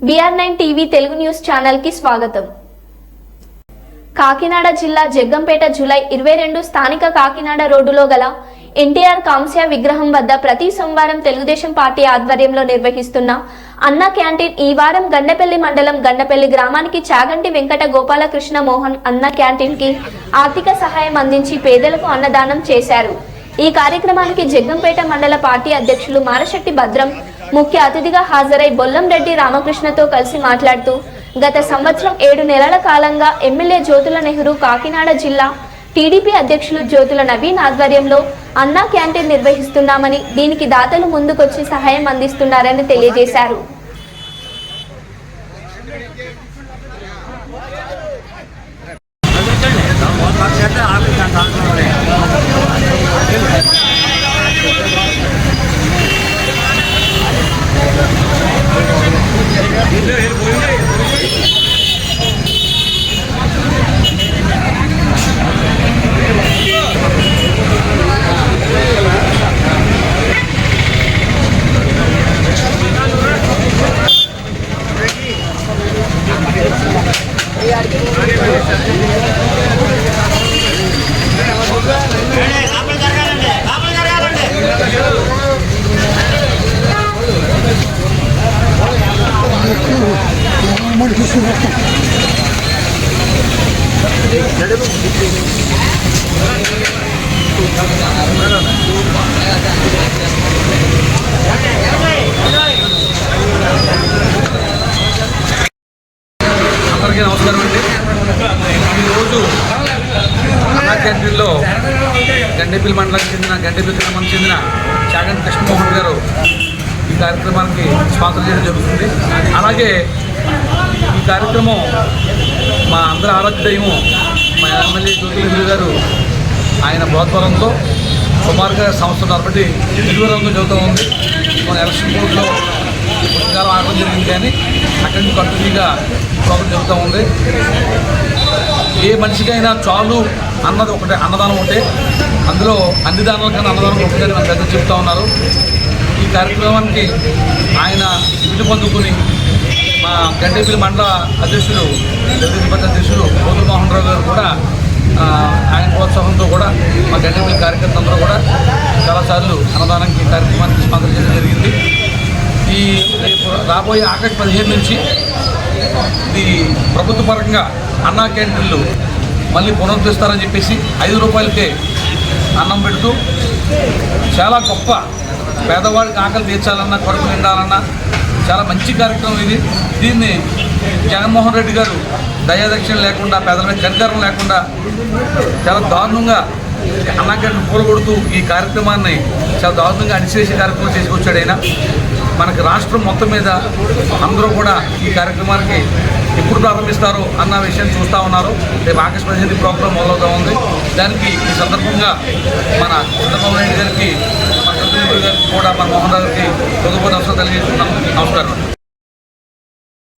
BR nine TV Telugu news ఛానల్కి స్వాగతం. కాకినాడ జిల్లా జగ్గంపేట జూలై ఇరవై రెండు స్థానిక కాకినాడ రోడ్డులో గల ఎన్టీఆర్ కాంస్య విగ్రహం వద్ద ప్రతి సోమవారం తెలుగుదేశం పార్టీ ఆధ్వర్యంలో నిర్వహిస్తున్న అన్న క్యాంటీన్ ఈ వారం గండపల్లి మండలం గండపల్లి గ్రామానికి చాగంటి వెంకట గోపాలకృష్ణ మోహన్ అన్న క్యాంటీన్కి ఆర్థిక సహాయం అందించి పేదలకు అన్నదానం చేశారు. ఈ కార్యక్రమానికి జగ్గంపేట మండల పార్టీ అధ్యక్షులు మారశెట్టి భద్రం ముఖ్య అతిథిగా హాజరై బొల్లంరెడ్డి రామకృష్ణతో కలిసి మాట్లాడుతూ గత సంవత్సరం ఏడు నెలల కాలంగా ఎమ్మెల్యే జ్యోతుల నెహ్రూ కాకినాడ జిల్లా టీడీపీ అధ్యక్షులు జ్యోతుల నవీన్ ఆధ్వర్యంలో అన్నా క్యాంటీన్ నిర్వహిస్తున్నామని దీనికి దాతలు ముందుకొచ్చి సహాయం అందిస్తున్నారని తెలియజేశారు. আর কি అందరికీ నమస్కారం అండి. ఈరోజు అన్నా క్యాంటీన్లో గండేపల్లి మండలానికి చెందిన గండేపల్లి గ్రామానికి చెందిన చాగంటి కృష్ణమోహన్ గారు ఈ కార్యక్రమానికి స్పాన్సర్ చేయడం జరుగుతుంది. అలాగే కార్యక్రమం మా అందరి ఆరాధ్య మా ఎమ్మెల్యే జ్యోతిలహరి గారు ఆయన ప్రోత్సాహంతో సుమారుగా సంవత్సరం కాబట్టి నిర్వరంగం జరుగుతూ ఉంది. మన ఎలక్షన్ బోర్డులో పుస్తకాలు ఆడడం జరిగింది కానీ అక్కడి నుంచి కంటిన్యూగా ప్రాబ్లం జరుగుతూ ఉంది. ఏ మనిషికైనా చాలు అన్నది ఒకటే అన్నదానం ఒకటే. అందులో అన్ని దానాల కన్నా అన్నదానం ఒకటే మన పెద్ద చెప్తా ఉన్నారు. ఈ కార్యక్రమానికి ఆయన ఇంటి పొందుకుని మా గంటేపల్లి మండల అధ్యక్షులు తెలుగుదేశం అధ్యక్షులు గోకుల్ మోహన్ రావు గారు కూడా ఆయన ప్రోత్సాహంతో కూడా మా గంటేపల్లి కార్యకర్తలందరూ కూడా చాలాసార్లు అన్నదానానికి ఈ కార్యక్రమానికి స్పందన చేయడం జరిగింది. ఈ రాబోయే ఆగస్టు పదిహేను నుంచి ఇది ప్రభుత్వ పరంగా అన్నా క్యాంటీన్లు మళ్ళీ పునరుద్ధరిస్తారని చెప్పేసి ఐదు రూపాయలకే అన్నం పెడుతూ చాలా గొప్ప పేదవాడికి ఆకలి తీర్చాలన్నా కడుపు నిండాలన్నా చాలా మంచి కార్యక్రమం ఇది. దీన్ని జగన్మోహన్ రెడ్డి గారు దయాదక్షిణ లేకుండా పేదల మీద కనికరం లేకుండా చాలా దారుణంగా అన్నగడ్డ కూలగొడుతూ ఈ కార్యక్రమాన్ని చాలా దారుణంగా అణిచేసే కార్యక్రమం చేసుకొచ్చాడు ఆయన. మనకి రాష్ట్రం మొత్తం మీద అందరూ కూడా ఈ కార్యక్రమానికి ఎప్పుడు ప్రారంభిస్తారో అన్న విషయం చూస్తూ ఉన్నారు. రేపు ఆగస్టు పదిహేను ప్రోగ్రాం మొదలవుతూ ఉంది. దానికి ఈ సందర్భంగా మన చంద్రబాబు నాయుడు గారికి కూడా మన మోహన్ రావు గారికి హృదయపూర్వక నమస్కారం తెలియజేస్తున్నాం నమస్కారం